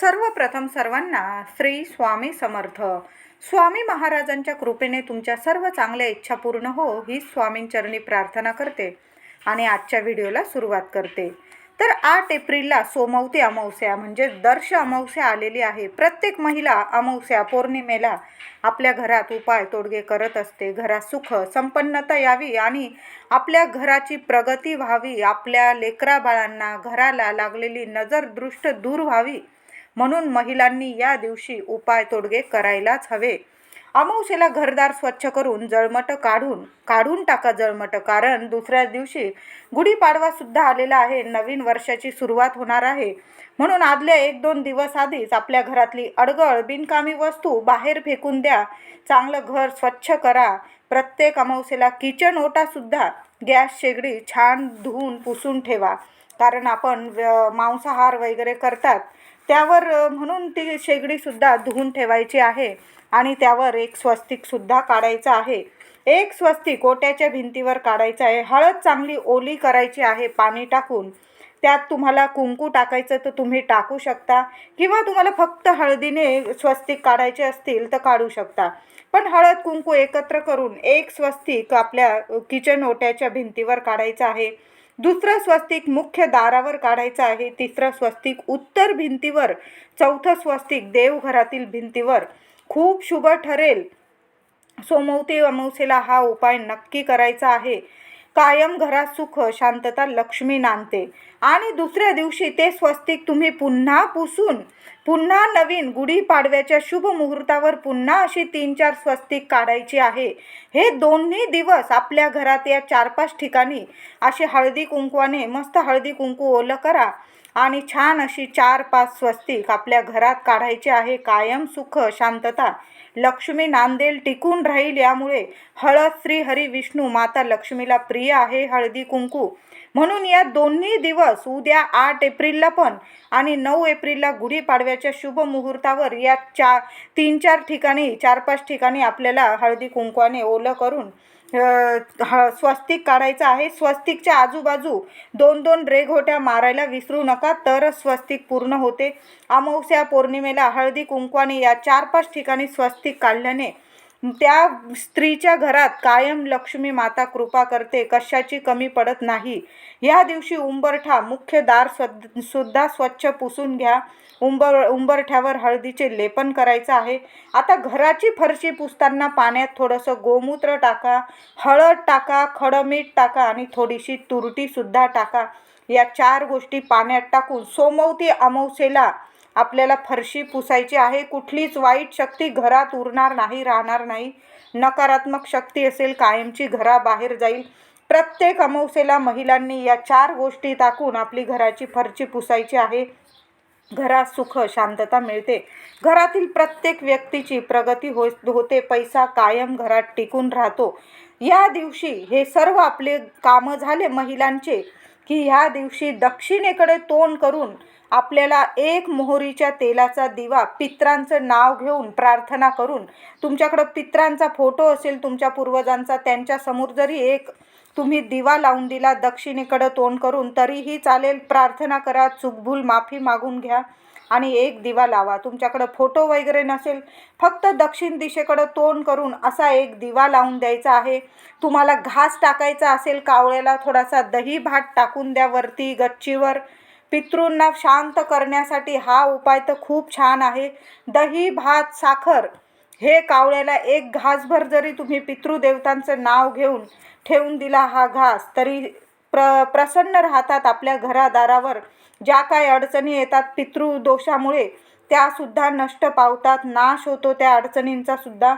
सर्वप्रथम सर्वांना श्री स्वामी समर्थ. स्वामी महाराजांच्या कृपेने तुमच्या सर्व चांगल्या इच्छा पूर्ण हो ही स्वामींचरणी प्रार्थना करते आणि आजच्या व्हिडिओला सुरुवात करते. तर आठ एप्रिलला सोमवती अमावस्या म्हणजे दर्श अमावस्या आलेली आहे. प्रत्येक महिला अमावस्या पौर्णिमेला आपल्या घरात उपाय तोडगे करत असते. घरात सुख संपन्नता यावी आणि आपल्या घराची प्रगती व्हावी. आपल्या लेकरा बाळांना घराला लागलेली नजरदृष्ट दूर व्हावी. म्हणून महिलांनी या दिवशी उपाय तोडगे करायलाच हवे. अमावशेला घरदार स्वच्छ करून जळमट काढून काढून टाका जळमट कारण दुसऱ्या दिवशी गुढीपाडवा सुद्धा आलेला आहे. नवीन वर्षाची सुरुवात होणार आहे. म्हणून आदल्या एक दोन दिवस आधीच आपल्या घरातली अडगळ बिनकामी वस्तू बाहेर फेकून द्या. चांगलं घर स्वच्छ करा. प्रत्येक अमावशेला किचन ओटासुद्धा गॅस शेगडी छान धुवून पुसून ठेवा. कारण आपण मांसाहार वगैरे करतात. त्यावर म्हणून ती शेगडीसुद्धा धुवून ठेवायची आहे आणि त्यावर एक स्वस्तिकसुद्धा काढायचं आहे. एक स्वस्तिक ओट्याच्या भिंतीवर काढायचं आहे. हळद चांगली ओली करायची आहे पाणी टाकून. त्यात तुम्हाला कुंकू टाकायचं तर तुम्ही टाकू शकता किंवा तुम्हाला फक्त हळदीने स्वस्तिक काढायचे असतील तर काढू शकता. पण हळद कुंकू एकत्र करून एक स्वस्तिक आपल्या किचन ओट्याच्या भिंतीवर काढायचं आहे. दुसरं स्वस्तिक मुख्य दारावर काढायचं आहे. तिसरं स्वस्तिक उत्तर भिंतीवर चौथं स्वस्तिक देवघरातील भिंतीवर. खूप शुभ ठरेल. सोमवती अमावस्येला हा उपाय नक्की करायचा आहे. कायम घरात सुख शांतता लक्ष्मी नांदते. आणि दुसऱ्या दिवशी ते स्वस्तिक तुम्ही पुन्हा पुसून पुन्हा नवीन गुढीपाडव्याच्या शुभ मुहूर्तावर पुन्हा अशी तीन चार स्वस्तिक काढायची आहे. हे दोन्ही दिवस आपल्या घरात या चार पाच ठिकाणी असे हळदी कुंकवाने मस्त हळदी कुंकू ओलं करा. आणि छान अशी चार पाच स्वस्तिक आपल्या घरात काढायची आहे. कायम सुख शांतता लक्ष्मी नांदेल टिकून राहील यामुळे हळद श्री हरी विष्णू माता लक्ष्मीला प्रिय आहे हळदी कुंकू. म्हणून या दोन्ही दिवस उद्या आठ एप्रिलला पण आणि नऊ एप्रिलला गुढीपाडव्याच्या शुभ मुहूर्तावर या चार तीन चार ठिकाणी चार पाच ठिकाणी आपल्याला हळदी कुंकवाने ओलं करून हा स्वस्तिक काढायचं आहे. स्वस्तिकच्या आजूबाजू दोन दोन रेघोट्या मारायला विसरू नका. तरच स्वस्तिक पूर्ण होते. अमावस्या पौर्णिमेला हळदी कुंकवाने या चार पाच ठिकाणी स्वस्तिक काढल्याने त्या स्त्रीच्या घरात कायम लक्ष्मी माता कृपा करते कशाची कमी पडत नाही. या दिवशी उंबरठा मुख्य दार स्वद- सुद्धा स्वच्छ पुसून घ्या. उंबर उंबरठ्यावर हळदीचे लेपन करायचं आहे. आता घराची फरशी पुसताना पाण्यात थोडंसं गोमूत्र टाका हळद टाका खडमीठ टाका आणि थोडीशी तुरटीसुद्धा टाका. या चार गोष्टी पाण्यात टाकून सोमवती अमावस्येला आपल्याला फरशी पुसायची आहे. कुठलीच वाईट शक्ती घरात उरणार नाही राहणार नाही. नकारात्मक शक्ती असेल कायमची घराबाहेर जाईल. प्रत्येक अमावसेला महिलांनी या चार गोष्टी टाकून आपली घराची फरशी पुसायची आहे. घरात सुख शांतता मिळते. घरातील प्रत्येक व्यक्तीची प्रगती हो होते. पैसा कायम घरात टिकून राहतो. या दिवशी हे सर्व आपले कामं झाले महिलांचे की ह्या दिवशी दक्षिणेकडे तोंड करून आपल्याला एक मोहरीच्या तेलाचा दिवा पित्रांचं नाव घेऊन प्रार्थना करून तुमच्याकडं पित्रांचा फोटो असेल तुमच्या पूर्वजांचा त्यांच्यासमोर जरी एक तुम्ही दिवा लावून दिला दक्षिणेकडं तोंड करून तरीही चालेल प्रार्थना करा चुकभूल माफी मागून घ्या आणि एक दिवा लावा. तुमच्याकडं फोटो वगैरे नसेल फक्त दक्षिण दिशेकडं तोंड करून असा एक दिवा लावून द्यायचा आहे. तुम्हाला घास टाकायचा असेल कावळ्याला थोडासा दही भात टाकून द्या वरती गच्चीवर. पितृंना शांत करण्यासाठी हा उपाय तर खूप छान आहे. दही भात साखर हे कावळ्याला एक घासभर जरी तुम्ही पितृदेवतांचं नाव घेऊन ठेवून दिला हा घास तरी प्र प्रसन्न राहतात आपल्या घरादारावर. ज्या काही अडचणी येतात पितृदोषामुळे त्यासुद्धा नष्ट पावतात नाश होतो त्या अडचणींचा सुद्धा.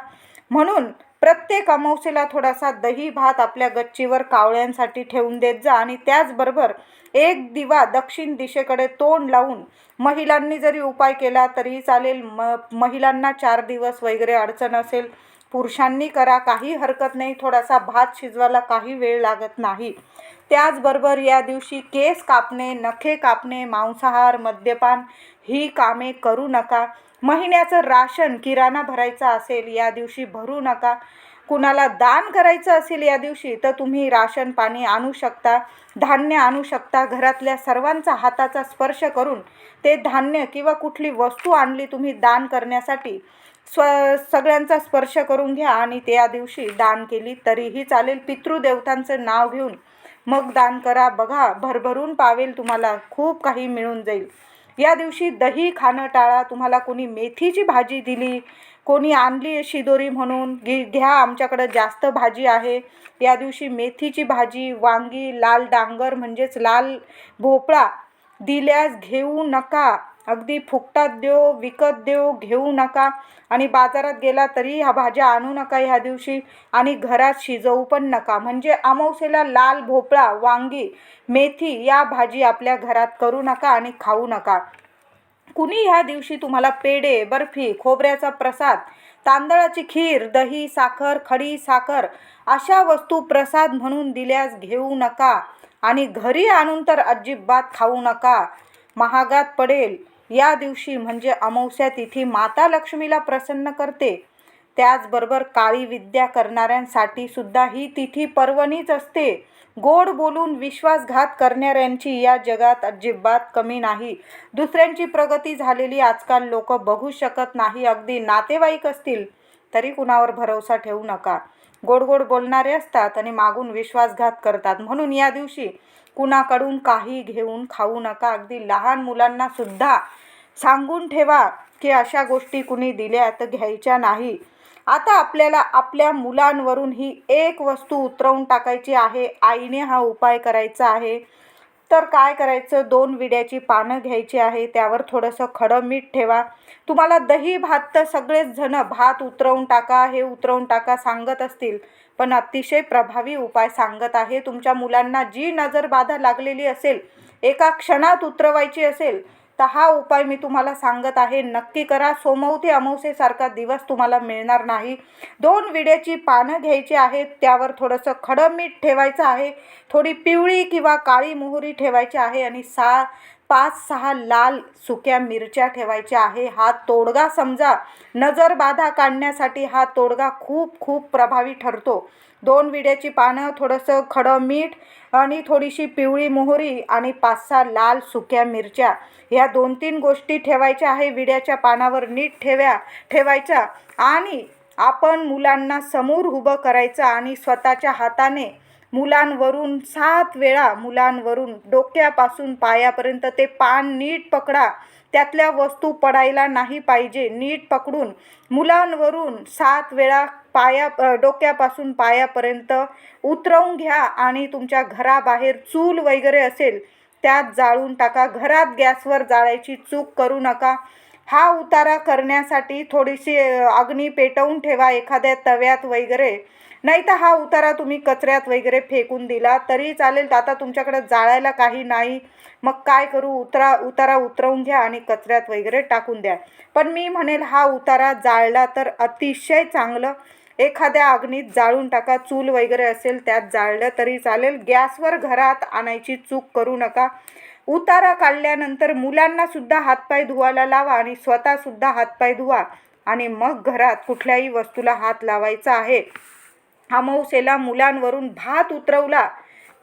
म्हणून प्रत्येक अमावस्येला थोडासा दही भात आपल्या गच्चीवर कावळ्यांसाठी ठेवून देत जा आणि त्याचबरोबर एक दिवा दक्षिण दिशेकडे तोंड लावून महिलांनी जरी उपाय केला तरी चालेल. म महिलांना चार दिवस वगैरे अडचण असेल पुरुषांनी करा काही हरकत नाही थोडासा भात शिजवायला काही वेळ लागत नाही. त्याचबरोबर या दिवशी केस कापणे नखे कापणे मांसाहार मद्यपान ही कामे करू नका. महिन्याचं राशन किराणा भरायचा असेल या दिवशी भरू नका. कुणाला दान करायचं असेल या दिवशी तर तुम्ही राशन पाणी आणू शकता धान्य आणू शकता. घरातल्या सर्वांचा हाताचा स्पर्श करून ते धान्य किंवा कुठली वस्तू आणली तुम्ही दान करण्यासाठी स्व सगळ्यांचा स्पर्श करून घ्या आणि त्या दिवशी दान केली तरीही चालेल. पितृदेवतांचं नाव घेऊन मग दान करा. बघा भरभरून पावेल तुम्हाला. खूप काही मिळून जाईल. या दिवशी दही खाणं टाळा. तुम्हाला कोणी मेथीची भाजी दिली कोणी आणली शिदोरी म्हणून घे घ्या आमच्याकडं जास्त भाजी आहे. या दिवशी मेथीची भाजी वांगी लाल डांगर म्हणजेच लाल भोपळा दिल्यास घेऊ नका. अगदी फुकटात देऊ विकत देऊ घेऊ नका. आणि बाजारात गेला तरी ह्या भाज्या आणू नका ह्या दिवशी. आणि घरात शिजवू पण नका. म्हणजे अमावस्येला लाल भोपळा वांगी मेथी या भाजी आपल्या घरात करू नका आणि खाऊ नका. कुणी ह्या दिवशी तुम्हाला पेढे बर्फी खोबऱ्याचा प्रसाद तांदळाची खीर दही साखर खडी साखर अशा वस्तू प्रसाद म्हणून दिल्यास घेऊ नका. आणि घरी आणून तर अजिबात खाऊ नका. महागात पडेल. या दिवशी म्हणजे अमावस्या तिथी माता लक्ष्मीला प्रसन्न करते. त्याचबरोबर काळी विद्या करणाऱ्यांसाठी सुद्धा ही तिथी पर्वणीच असते. गोड बोलून विश्वासघात करणाऱ्यांची या जगात अजिबात कमी नाही. दुसऱ्यांची प्रगती झालेली आजकाल लोक बघू शकत नाही. अगदी नातेवाईक असतील तरी कुणावर भरोसा ठेवू नका. गोड गोड बोलणारे असतात आणि मागून विश्वासघात करतात. म्हणून या दिवशी कुणाकडून काही घेऊन खाऊ नका. अगदी लहान मुलांना सुद्धा सांगून ठेवा की अशा गोष्टी कुणी दिल्या तर घ्यायच्या नाही. आता आपल्याला आपल्या मुलांवरून ही एक वस्तू उतरवून टाकायची आहे. आईने हा उपाय करायचा आहे. तर काय करायचं? दोन विड्याची पानं घ्यायची आहे त्यावर थोडंसं खडं मीठ ठेवा. तुम्हाला दही भात तर सगळेच जण भात उतरवून टाका हे उतरवून टाका सांगत असतील. पण अतिशय प्रभावी उपाय सांगत आहे. तुमच्या मुलांना जी नजरबाधा लागलेली असेल एका क्षणात उतरवायची असेल तर हा उपाय मी तुम्हाला सांगत आहे. नक्की करा. सोमवती अमावस्येसारखा दिवस तुम्हाला मिळणार नाही. दोन विड्याची पानं घ्यायची आहेत. त्यावर थोडंसं खडं मीठ ठेवायचं आहे. थोडी पिवळी किंवा काळी मोहरी ठेवायची आहे आणि सा पाच सहा लाल सुक्या मिरच्या ठेवायच्या आहे. हा तोडगा समजा नजरबाधा काढण्यासाठी हा तोडगा खूप खूप प्रभावी ठरतो. दोन विड्याची पानं थोडंसं खडं मीठ आणि थोडीशी पिवळी मोहरी आणि पाच सहा लाल सुक्या मिरच्या. ह्या दोन तीन गोष्टी ठेवायच्या आहे. विड्याच्या पानावर नीट ठेव्या ठेवायच्या आणि आपण मुलांना समोर उभं करायचं आणि स्वतःच्या हाताने मुलांवरून सात वेळा मुलांवरून डोक्यापासून पायापर्यंत ते पान नीट पकडा. त्यातल्या वस्तू पडायला नाही पाहिजे. नीट पकडून मुलांवरून सात वेळा पाया डोक्यापासून पायापर्यंत उतरवून घ्या आणि तुमच्या घराबाहेर चूल वगैरे असेल त्यात जाळून टाका. घरात गॅसवर जाळायची चूक करू नका. हा उतारा करण्यासाठी थोडीशी अग्नी पेटवून ठेवा. एखाद्या तव्यात वगैरे नाही तर हा उतारा तुम्ही कचऱ्यात वगैरे फेकून दिला तरी चालेल. तर आता तुमच्याकडे जाळायला काही नाही. मग काय करू? उतरा उतारा उतरवून घ्या आणि कचऱ्यात वगैरे टाकून द्या. पण मी म्हणेल हा उतारा जाळला तर अतिशय चांगलं. एखाद्या अग्नीत जाळून टाका. चूल वगैरे असेल त्यात जाळलं तरी चालेल. गॅसवर घरात आणायची चूक करू नका. उतारा काढल्यानंतर मुलांनासुद्धा हातपाय धुवायला लावा आणि स्वतःसुद्धा हातपाय धुवा. आणि मग घरात कुठल्याही वस्तूला हात लावायचा आहे. अमावसेला मुलांवरून भात उतरवला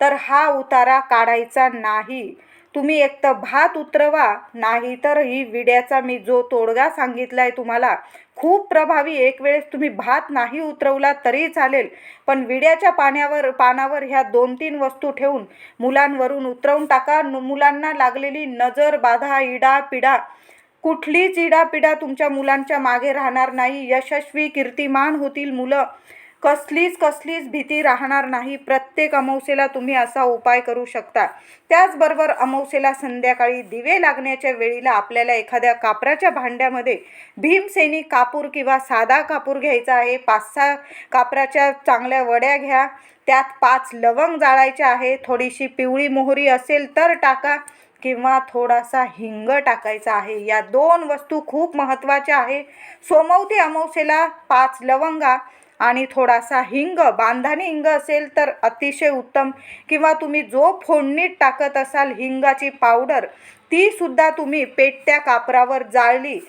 तर हा उतारा काढायचा नाही. तुम्ही एक तर भात उतरवा नाही तर ही विड्याचा मी जो तोडगा सांगितला आहे तुम्हाला खूप प्रभावी. एक वेळेस तुम्ही भात नाही उतरवला तरी चालेल पण विड्याच्या पाण्यावर पानावर ह्या दोन तीन वस्तू ठेवून मुलांवरून उतरवून टाका. मुलांना लागलेली नजर बाधा इडा पिडा कुठलीच इडापिडा तुमच्या मुलांच्या मागे राहणार नाही. यशस्वी कीर्तिमान होतील मुलं. कसलीच कसलीच भीती राहणार नाही. प्रत्येक अमावस्येला तुम्ही असा उपाय करू शकता. त्याचबरोबर अमावस्येला संध्याकाळी दिवे लागण्याच्या वेळीला आपल्याला एखाद्या कापराच्या भांड्यामध्ये भीमसेनी कापूर किंवा साधा कापूर घ्यायचा आहे. पाच सहा कापराच्या चांगल्या वड्या घ्या. त्यात पाच लवंग जाळायच्या आहे. थोडीशी पिवळी मोहरी असेल तर टाका किंवा थोडासा हिंग टाकायचा आहे. या दोन वस्तू खूप महत्त्वाच्या आहे. सोमवती अमावस्येला पाच लवंगा आणि थोडासा हिंग बांधानी हिंग असेल तर अतिशय उत्तम. किंवा तुम्ही जो फोडणीत टाकत असाल हिंगाची पावडर तीसुद्धा तुम्ही पेटत्या कापरावर जाळली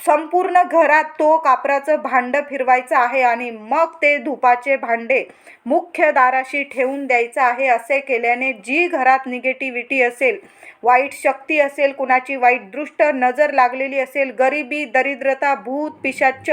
संपूर्ण घरात तो कापराचं भांडं फिरवायचं आहे आणि मग ते धुपाचे भांडे मुख्य दाराशी ठेवून द्यायचं आहे असे केल्याने जी घरात निगेटिव्हिटी असेल वाईट शक्ती असेल कुणाची वाईट दृष्ट नजर लागलेली असेल गरिबी दरिद्रता भूत पिशाच्च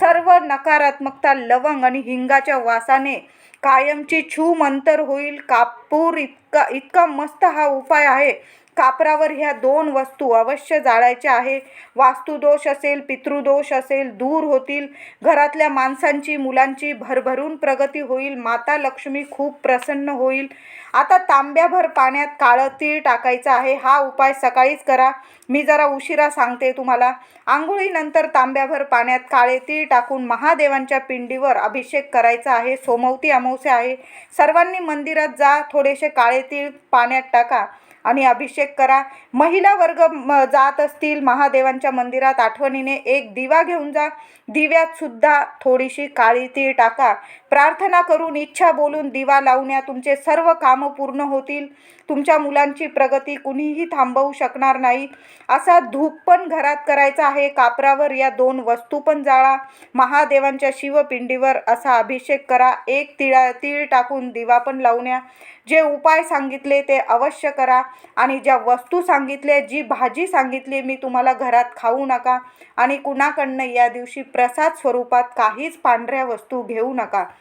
सर्व नकारात्मकता लवंग आणि हिंगाच्या वासाने कायमची छूम अंतर होईल. कापूर इतका इतका मस्त हा उपाय आहे. कापरावर ह्या दोन वस्तू अवश्य जाळायच्या आहे. वास्तुदोष असेल पितृदोष असेल दूर होतील. घरातल्या माणसांची मुलांची भरभरून प्रगती होईल. माता लक्ष्मी खूप प्रसन्न होईल. आता तांब्याभर पाण्यात काळं तीळ टाकायचं आहे. हा उपाय सकाळीच करा. मी जरा उशिरा सांगते तुम्हाला. आंघोळीनंतर तांब्याभर पाण्यात काळे तीळ टाकून महादेवांच्या पिंडीवर अभिषेक करायचा आहे. सोमवती अमावस्या आहे. सर्वांनी मंदिरात जा. थोडेसे काळे तीळ पाण्यात टाका. आणि अभिषेक करा. महिला वर्ग म- जात असतील महादेवांच्या मंदिरात आठवणीने एक दिवा घेऊन जा. दिव्यात सुद्धा थोडीशी काळी तीळ टाका. प्रार्थना करून इच्छा बोलून दिवा लावण्या तुमचे सर्व कामं पूर्ण होतील. तुमच्या मुलांची प्रगती कुणीही थांबवू शकणार नाही. असा धूप पण घरात करायचा आहे. कापरावर या दोन वस्तू पण जाळा. महादेवांच्या शिवपिंडीवर असा अभिषेक करा. एक तिळा तीळ टाकून दिवा पण लावण्या. जे उपाय सांगितले ते अवश्य करा. आणि ज्या वस्तू सांगितल्या जी भाजी सांगितली मी तुम्हाला घरात खाऊ नका. आणि कुणाकडनं या दिवशी प्रसाद स्वरूपात काहीच पांढऱ्या वस्तू घेऊ नका.